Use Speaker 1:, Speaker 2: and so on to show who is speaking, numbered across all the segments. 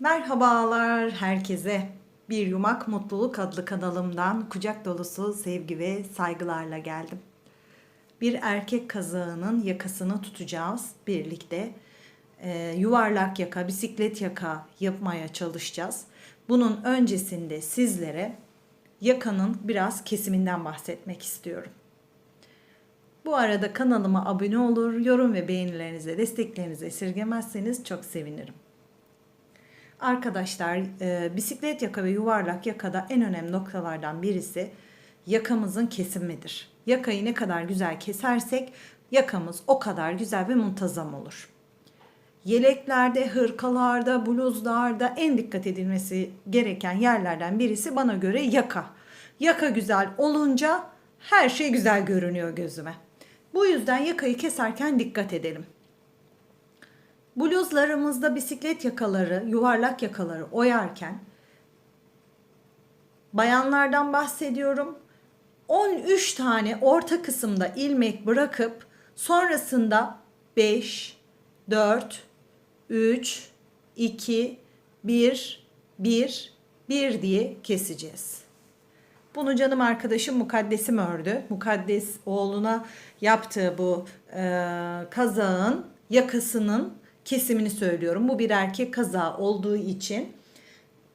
Speaker 1: Merhabalar herkese. Bir Yumak Mutluluk adlı kanalımdan kucak dolusu sevgi ve saygılarla geldim. Bir erkek kazağının yakasını tutacağız birlikte. Ee, yuvarlak yaka, bisiklet yaka yapmaya çalışacağız. Bunun öncesinde sizlere yakanın biraz kesiminden bahsetmek istiyorum. Bu arada kanalıma abone olur, yorum ve beğenilerinize, desteklerinizi esirgemezseniz çok sevinirim. Arkadaşlar e, bisiklet yaka ve yuvarlak yakada en önemli noktalardan birisi yakamızın kesimidir. Yakayı ne kadar güzel kesersek yakamız o kadar güzel ve muntazam olur. Yeleklerde, hırkalarda, bluzlarda en dikkat edilmesi gereken yerlerden birisi bana göre yaka. Yaka güzel olunca her şey güzel görünüyor gözüme. Bu yüzden yakayı keserken dikkat edelim. Bluzlarımızda bisiklet yakaları, yuvarlak yakaları oyarken bayanlardan bahsediyorum. 13 tane orta kısımda ilmek bırakıp sonrasında 5, 4, 3, 2, 1, 1, 1 diye keseceğiz. Bunu canım arkadaşım Mukaddesim ördü. Mukaddes oğluna yaptığı bu e, kazağın yakasının kesimini söylüyorum. Bu bir erkek kazağı olduğu için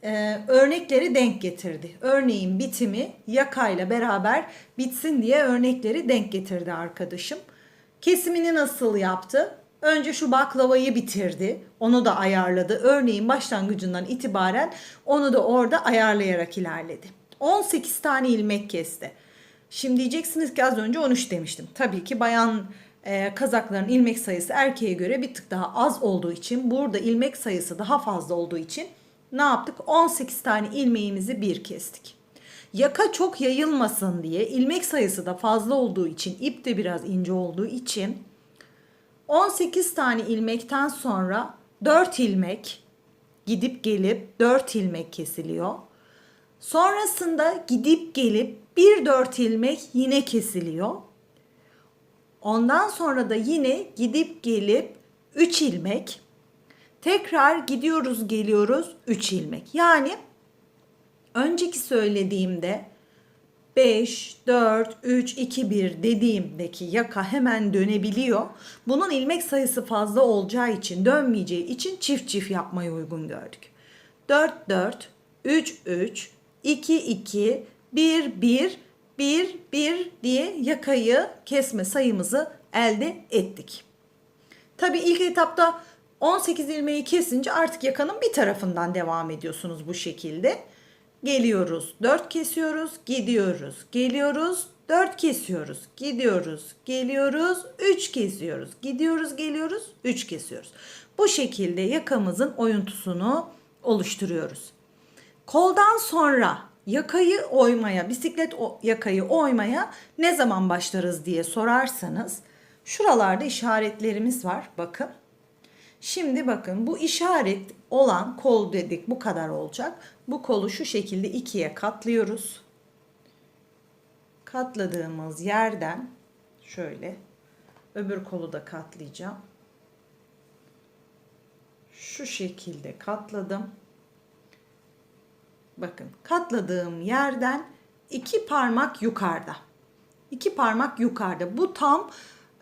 Speaker 1: e, örnekleri denk getirdi. Örneğin bitimi yakayla beraber bitsin diye örnekleri denk getirdi arkadaşım. Kesimini nasıl yaptı? Önce şu baklavayı bitirdi. Onu da ayarladı. Örneğin başlangıcından itibaren onu da orada ayarlayarak ilerledi. 18 tane ilmek kesti. Şimdi diyeceksiniz ki az önce 13 demiştim. Tabii ki bayan e, kazakların ilmek sayısı erkeğe göre bir tık daha az olduğu için burada ilmek sayısı daha fazla olduğu için ne yaptık? 18 tane ilmeğimizi bir kestik. Yaka çok yayılmasın diye ilmek sayısı da fazla olduğu için ip de biraz ince olduğu için 18 tane ilmekten sonra 4 ilmek gidip gelip 4 ilmek kesiliyor. Sonrasında gidip gelip bir 4 ilmek yine kesiliyor. Ondan sonra da yine gidip gelip 3 ilmek. Tekrar gidiyoruz geliyoruz 3 ilmek. Yani önceki söylediğimde 5, 4, 3, 2, 1 dediğimdeki yaka hemen dönebiliyor. Bunun ilmek sayısı fazla olacağı için dönmeyeceği için çift çift yapmayı uygun gördük. 4, 4, 3, 3, 2, 2, 1, 1, 1, 1 diye yakayı kesme sayımızı elde ettik. Tabii ilk etapta 18 ilmeği kesince artık yakanın bir tarafından devam ediyorsunuz bu şekilde. Geliyoruz, 4 kesiyoruz, gidiyoruz, geliyoruz, 4 kesiyoruz, gidiyoruz, geliyoruz, 3 kesiyoruz, gidiyoruz, geliyoruz, 3 kesiyoruz. Bu şekilde yakamızın oyuntusunu oluşturuyoruz. Koldan sonra yakayı oymaya, bisiklet yakayı oymaya ne zaman başlarız diye sorarsanız şuralarda işaretlerimiz var. Bakın. Şimdi bakın bu işaret olan kol dedik bu kadar olacak. Bu kolu şu şekilde ikiye katlıyoruz. Katladığımız yerden şöyle öbür kolu da katlayacağım. Şu şekilde katladım. Bakın katladığım yerden iki parmak yukarıda. İki parmak yukarıda. Bu tam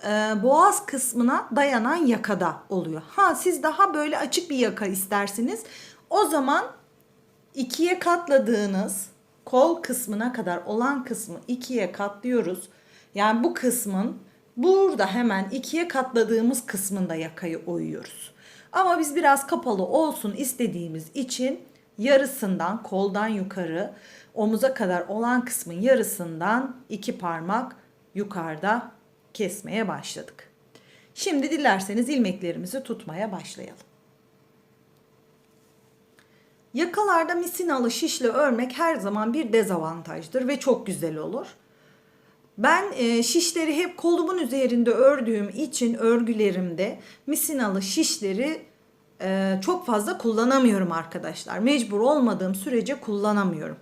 Speaker 1: e, boğaz kısmına dayanan yakada oluyor. Ha siz daha böyle açık bir yaka istersiniz. O zaman ikiye katladığınız kol kısmına kadar olan kısmı ikiye katlıyoruz. Yani bu kısmın burada hemen ikiye katladığımız kısmında yakayı oyuyoruz. Ama biz biraz kapalı olsun istediğimiz için yarısından koldan yukarı omuza kadar olan kısmın yarısından iki parmak yukarıda kesmeye başladık. Şimdi dilerseniz ilmeklerimizi tutmaya başlayalım. Yakalarda misinalı şişle örmek her zaman bir dezavantajdır ve çok güzel olur. Ben e, şişleri hep kolumun üzerinde ördüğüm için örgülerimde misinalı şişleri e, çok fazla kullanamıyorum arkadaşlar. Mecbur olmadığım sürece kullanamıyorum.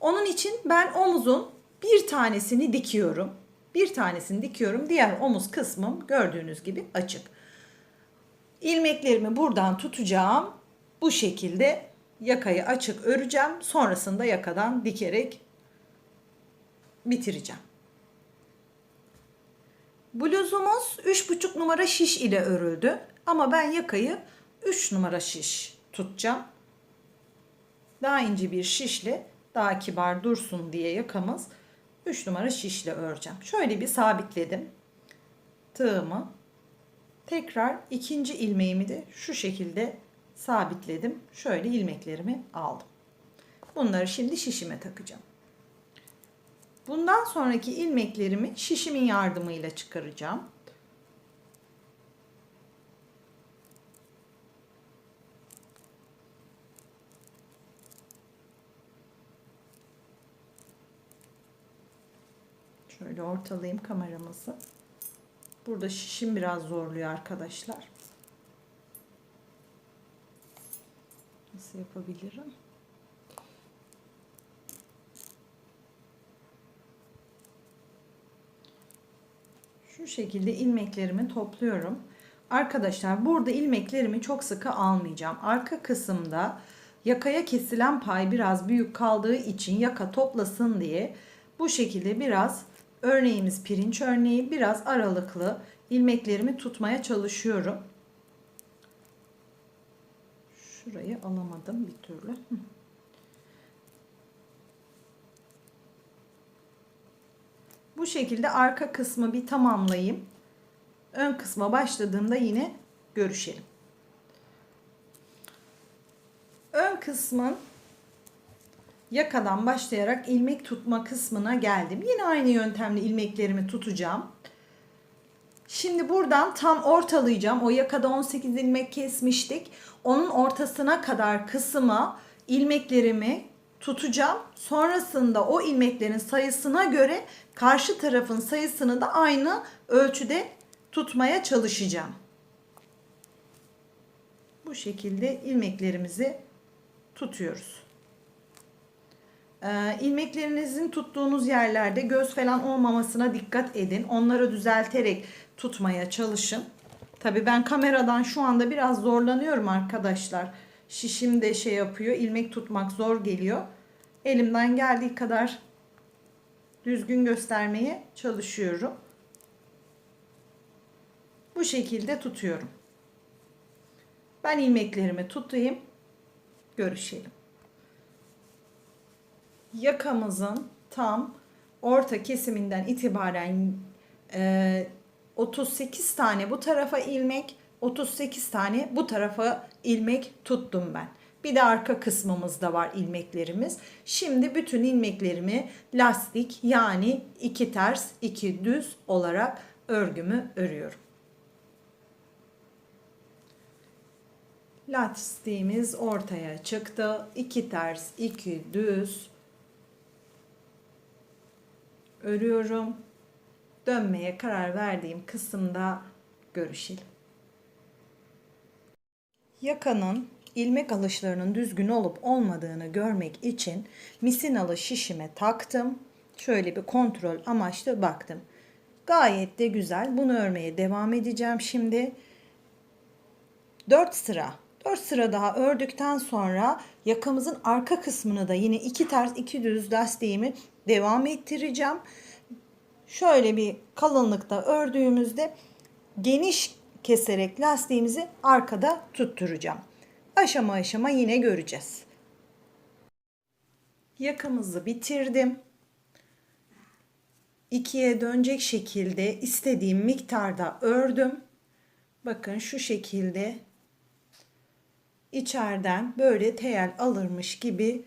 Speaker 1: Onun için ben omuzun bir tanesini dikiyorum. Bir tanesini dikiyorum. Diğer omuz kısmım gördüğünüz gibi açık. İlmeklerimi buradan tutacağım. Bu şekilde yakayı açık öreceğim. Sonrasında yakadan dikerek bitireceğim. Bluzumuz 3,5 numara şiş ile örüldü. Ama ben yakayı 3 numara şiş tutacağım. Daha ince bir şişle daha kibar dursun diye yakamız 3 numara şişle öreceğim. Şöyle bir sabitledim. Tığımı tekrar ikinci ilmeğimi de şu şekilde sabitledim. Şöyle ilmeklerimi aldım. Bunları şimdi şişime takacağım. Bundan sonraki ilmeklerimi şişimin yardımıyla çıkaracağım. Şöyle ortalayayım kameramızı. Burada şişim biraz zorluyor arkadaşlar. Nasıl yapabilirim? Şu şekilde ilmeklerimi topluyorum. Arkadaşlar burada ilmeklerimi çok sıkı almayacağım. Arka kısımda yakaya kesilen pay biraz büyük kaldığı için yaka toplasın diye bu şekilde biraz örneğimiz pirinç örneği biraz aralıklı ilmeklerimi tutmaya çalışıyorum. Şurayı alamadım bir türlü. Bu şekilde arka kısmı bir tamamlayayım. Ön kısma başladığımda yine görüşelim. Ön kısmın yakadan başlayarak ilmek tutma kısmına geldim. Yine aynı yöntemle ilmeklerimi tutacağım. Şimdi buradan tam ortalayacağım. O yakada 18 ilmek kesmiştik. Onun ortasına kadar kısma ilmeklerimi tutacağım. Sonrasında o ilmeklerin sayısına göre karşı tarafın sayısını da aynı ölçüde tutmaya çalışacağım. Bu şekilde ilmeklerimizi tutuyoruz. Ee, ilmeklerinizin tuttuğunuz yerlerde göz falan olmamasına dikkat edin. Onları düzelterek tutmaya çalışın. Tabi ben kameradan şu anda biraz zorlanıyorum arkadaşlar. Şişim de şey yapıyor. ilmek tutmak zor geliyor. Elimden geldiği kadar düzgün göstermeye çalışıyorum. Bu şekilde tutuyorum. Ben ilmeklerimi tutayım. Görüşelim. Yakamızın tam orta kesiminden itibaren e, 38 tane bu tarafa ilmek, 38 tane bu tarafa ilmek tuttum ben. Bir de arka kısmımızda var ilmeklerimiz. Şimdi bütün ilmeklerimi lastik yani iki ters iki düz olarak örgümü örüyorum. Lastiğimiz ortaya çıktı. İki ters iki düz örüyorum. Dönmeye karar verdiğim kısımda görüşelim. Yakanın ilmek alışlarının düzgün olup olmadığını görmek için misinalı şişime taktım. Şöyle bir kontrol amaçlı baktım. Gayet de güzel. Bunu örmeye devam edeceğim şimdi. 4 sıra 4 sıra daha ördükten sonra yakamızın arka kısmını da yine iki ters iki düz lastiğimi devam ettireceğim. Şöyle bir kalınlıkta ördüğümüzde geniş keserek lastiğimizi arkada tutturacağım. Aşama aşama yine göreceğiz. Yakamızı bitirdim. İkiye dönecek şekilde istediğim miktarda ördüm. Bakın şu şekilde içeriden böyle teyel alırmış gibi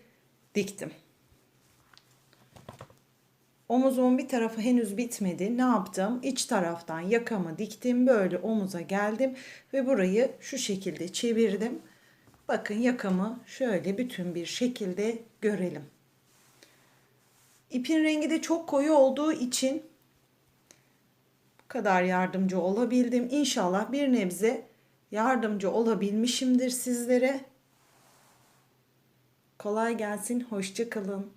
Speaker 1: diktim. Omuzumun bir tarafı henüz bitmedi. Ne yaptım? İç taraftan yakamı diktim. Böyle omuza geldim ve burayı şu şekilde çevirdim. Bakın yakamı şöyle bütün bir şekilde görelim. İpin rengi de çok koyu olduğu için bu kadar yardımcı olabildim. İnşallah bir nebze yardımcı olabilmişimdir sizlere. Kolay gelsin, hoşça kalın.